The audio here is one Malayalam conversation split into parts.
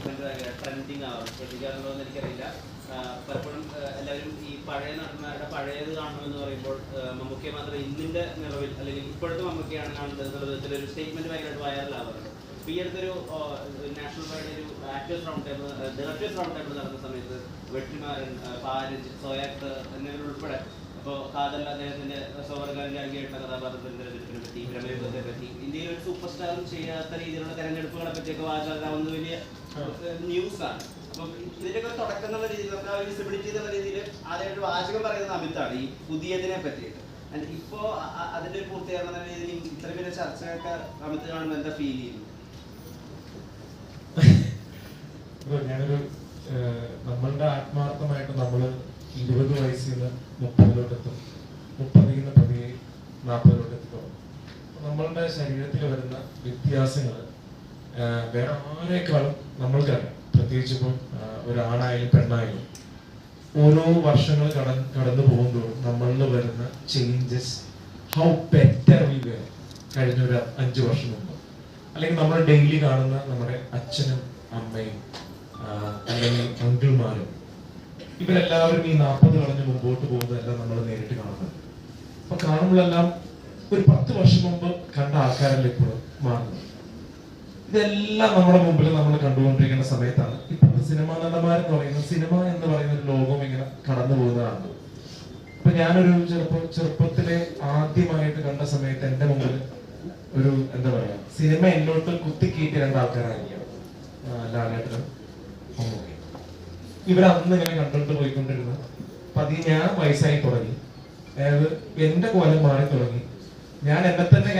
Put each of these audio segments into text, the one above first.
സ്റ്റേറ്റ്മെന്റ് ഭയങ്കര ട്രെൻഡിങ് ആവാറ് ശ്രദ്ധിക്കാറുണ്ടോ എന്ന് എനിക്കറിയില്ല പലപ്പോഴും എല്ലാവരും ഈ പഴയ നടന്മാരുടെ പഴയത് കാണണമെന്ന് പറയുമ്പോൾ മമ്മൂക്കയെ മാത്രം ഇന്നിന്റെ നിറവിൽ അല്ലെങ്കിൽ ഇപ്പോഴത്തെ മമ്മൂക്കയാണ് കാണുന്നത് എന്നുള്ള വിധത്തിലൊരു സ്റ്റേറ്റ്മെന്റ് ഭയങ്കരമായിട്ട് വൈറലാവാറുണ്ട് ഈ അടുത്തൊരു നാഷണൽ വൈഡ് ഒരു actors round table directors round table നടന്ന സമയത്ത് വെട്ടിമാരൻ പാരജ് സോയാക്ട് എന്നിവരുൾപ്പെടെ അപ്പോൾ കാതൽ അദ്ദേഹത്തിന്റെ സോവർഗാരന്റെ അംഗീകരിക്കുന്ന കഥാപാത്രത്തിന്റെ തെരഞ്ഞെടുപ്പിനെ പറ്റി പ്രമേയത്തെ പറ്റി ഇന്ത്യയിൽ ഒരു സൂപ്പർ സ്റ്റാറും ചെയ്യാത്ത രീതിയിലുള്ള തെരഞ്ഞെടുപ്പുകളെ പറ്റിയൊക്കെ വാചാലാവുന്ന വലിയ ന്യൂസ് ആണ് അപ്പം ഇതിന്റെയൊക്കെ ഒരു തുടക്കം എന്നുള്ള രീതിയിൽ നമുക്ക് ആ ഒരു വിസിബിലിറ്റി എന്നുള്ള രീതിയിൽ ആദ്യമായിട്ട് വാചകം പറയുന്നത് അമിതാണ് ഈ പുതിയതിനെ പറ്റിയിട്ട്. ഇപ്പോ അതിന്റെ ഒരു പൂർത്തീകരണം എന്ന രീതിയിൽ ഇത്രയും വലിയ ചർച്ചയൊക്കെ അമിത് കാണുമ്പോൾ എന്താ ഫീൽ ചെയ്യുന്നു ഞാനൊരു നമ്മളുടെ ശരീരത്തിൽ വരുന്ന വ്യത്യാസങ്ങൾ വേറെ ആരെക്കാളും നമ്മൾക്കറിയാം പ്രത്യേകിച്ച് ഇപ്പം ഒരാണായാലും പെണ്ണായാലും. ഓരോ വർഷങ്ങൾ കട കടന്നു പോകുമ്പോഴും നമ്മളിൽ വരുന്ന changes how better we were കഴിഞ്ഞ ഒരു അഞ്ച് വർഷം മുമ്പ്. അല്ലെങ്കിൽ നമ്മൾ ഡെയിലി കാണുന്ന നമ്മുടെ അച്ഛനും അമ്മയും അല്ലെങ്കിൽ അങ്കിൾമാരും ഇവരെല്ലാവരും ഈ നാൽപ്പത് കളഞ്ഞ് മുമ്പോട്ട് പോകുന്നതെല്ലാം നമ്മൾ നേരിട്ട് കാണുന്നത് അപ്പൊ കാണുമ്പോഴെല്ലാം ഒരു പത്ത് വർഷം മുമ്പ് കണ്ട ആൾക്കാരല്ല ഇപ്പോഴും മാറുന്നത്? ഇതെല്ലാം നമ്മുടെ മുമ്പിൽ നമ്മൾ കണ്ടുകൊണ്ടിരിക്കുന്ന സമയത്താണ്. ഇപ്പോഴത്തെ സിനിമാ നടന്മാരെന്ന് പറയുന്നത് സിനിമ എന്ന് പറയുന്ന ഒരു ലോകം ഇങ്ങനെ കടന്നു പോകുന്നതാണ്. അപ്പൊ ഞാനൊരു ചെറുപ്പ ചെറുപ്പത്തിലെ ആദ്യമായിട്ട് കണ്ട സമയത്ത് എന്റെ മുമ്പിൽ ഒരു എന്താ പറയാ സിനിമ എന്നോട്ട് രണ്ട് രണ്ടാൾക്കാരായിരിക്കും ലാലേട്ടനും അന്ന് ഇങ്ങനെ കണ്ടുകൊണ്ട് പോയിക്കൊണ്ടിരുന്നു പതിയെ ഞാൻ വയസ്സായി തുടങ്ങി. അതായത് എന്റെ കോലം മാറി തുടങ്ങി ഞാൻ എന്നെ തന്നെ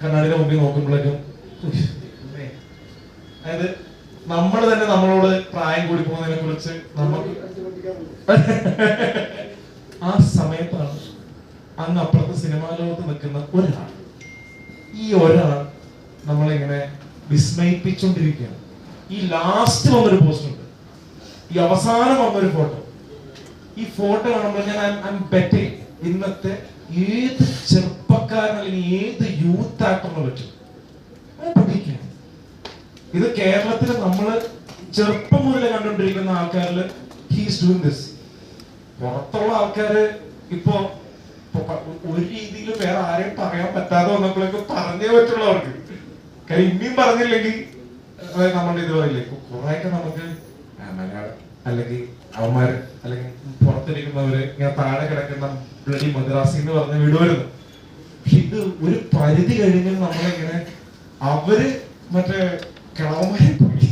കണ്ണാടിയുടെ മുമ്പിൽ നോക്കുമ്പോഴേക്കും അതായത് നമ്മൾ തന്നെ നമ്മളോട് പ്രായം കൂടി പോകുന്നതിനെ കുറിച്ച് നമുക്ക് ആ സമയത്താണ് അങ്ങ് അപ്പുറത്തെ സിനിമാ ലോകത്ത് നിൽക്കുന്ന ഒരാൾ. ഈ ഒരാൾ നമ്മളിങ്ങനെ വിസ്മയിപ്പിച്ചുകൊണ്ടിരിക്കുകയാണ് ഈ ലാസ്റ്റ് വന്നൊരു പോസ്റ്റ് ഉണ്ട്. ഈ അവസാനം വന്നൊരു ഫോട്ടോ ഈ ഫോട്ടോ കാണുമ്പോൾ ഞാൻ ഐ ബെറ്റ് ഇന്നത്തെ ഏത് ചെറുപ്പക്കാരൻ അല്ലെങ്കിൽ ഏത് യൂത്ത് ആക്ടറിനെ പറ്റും ഇത് കേരളത്തിൽ നമ്മൾ ചെറുപ്പം മുതൽ കണ്ടുകൊണ്ടിരിക്കുന്ന ആൾക്കാരിൽ ഹീസ് ഡൂയിങ് ദിസ് പുറത്തുള്ള ആൾക്കാര് ഇപ്പോ ഒരു രീതിയിൽ വേറെ ആരെയും പറയാൻ പറ്റാതെ വന്നപ്പോഴേക്ക് പറഞ്ഞേ പറ്റുള്ളൂ അവർക്ക് കാര്യം ഇനിയും പറഞ്ഞില്ലെങ്കിൽ നമ്മുടെ ഇത് പറയില്ലേ? കുറെയൊക്കെ നമുക്ക് മലയാളം അല്ലെങ്കിൽ അവന്മാര് അല്ലെങ്കിൽ പുറത്തിരിക്കുന്നവര് ഇങ്ങനെ താഴെ കിടക്കുന്ന ബ്ലഡി മദ്രാസി എന്ന് പറഞ്ഞ് വിടുവരുന്നു പക്ഷെ ഇത് ഒരു പരിധി കഴിഞ്ഞ് നമ്മളിങ്ങനെ അവർ മറ്റേ കിളവന്മാരെ പോയി.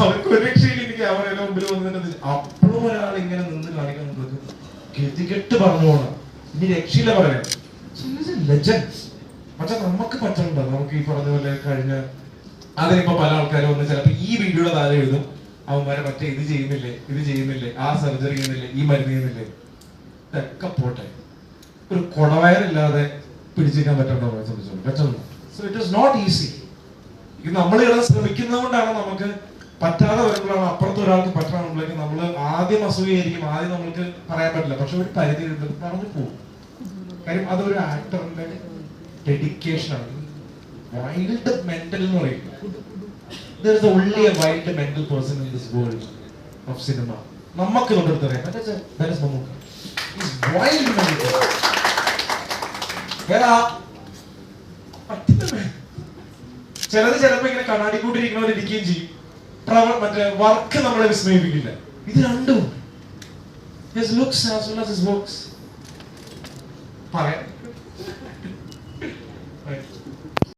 അവർക്ക് ഒരു രക്ഷയില്ലെങ്കിൽ അവരുടെ മുമ്പിൽ വന്നിട്ട് അപ്പോഴും ഒരാൾ ഇങ്ങനെ നിന്ന് കാണിക്കുന്നത് ഗതികെട്ട് പറഞ്ഞു പോണം. ഇനി രക്ഷയില്ല ലെജൻഡ് പക്ഷെ നമുക്ക് പറ്റുന്നുണ്ടോ? നമുക്ക് ഈ പറഞ്ഞ പോലെ കഴിഞ്ഞ അതിനിപ്പോ പല ആൾക്കാരും വന്ന് ചിലപ്പോ ഈ വീഡിയോയുടെ താഴെ എഴുതും. അവന്മാരെ മറ്റേ ഇത് ചെയ്യുന്നില്ലേ ഇത് ചെയ്യുന്നില്ലേ ആ സർജറി ചെയ്യുന്നില്ലേ ഈ മരുന്ന് ചെയ്യുന്നില്ലേ? ഇതൊക്കെ പോട്ടെ. ഒരു കുടവയറില്ലാതെ പിടിച്ചിരിക്കാൻ പറ്റുന്നുണ്ടോ നമ്മളെ സംബന്ധിച്ചോളം? So it is not easy ഇത് നമ്മൾ ഇവിടെ ശ്രമിക്കുന്നതുകൊണ്ടാണ് നമുക്ക് പറ്റാതെ വരുമ്പോഴാണ് അപ്പുറത്ത് ഒരാൾക്ക് പറ്റണമെന്നുണ്ടെങ്കിൽ നമ്മൾ ആദ്യം അസൂയായിരിക്കും ആദ്യം നമ്മൾക്ക് പറയാൻ പറ്റില്ല. പക്ഷെ ഒരു പരിധി പറഞ്ഞു പോകും. കാര്യം അതൊരു ആക്ടറിന്റെ ഡെഡിക്കേഷൻ ആണ്. വൈൽഡ് മെന്റൽ എന്ന് പറയും there is only a wild mental person in this world of cinema. നമുക്ക് തൊട്ടടുത്ത് അറിയാം that is a- that is Mammukka He's wild mental വേറെ ചിലത് ചിലപ്പോ ഇങ്ങനെ കണ്ണാടി കൂട്ടിരിക്കുന്നവർ ഇരിക്കുകയും ചെയ്യും. പ്രവ- മറ്റേ വർക്ക് നമ്മളെ വിസ്മയിപ്പിക്കില്ല. ഇത് രണ്ടും. Looks as well as his works പറയാം.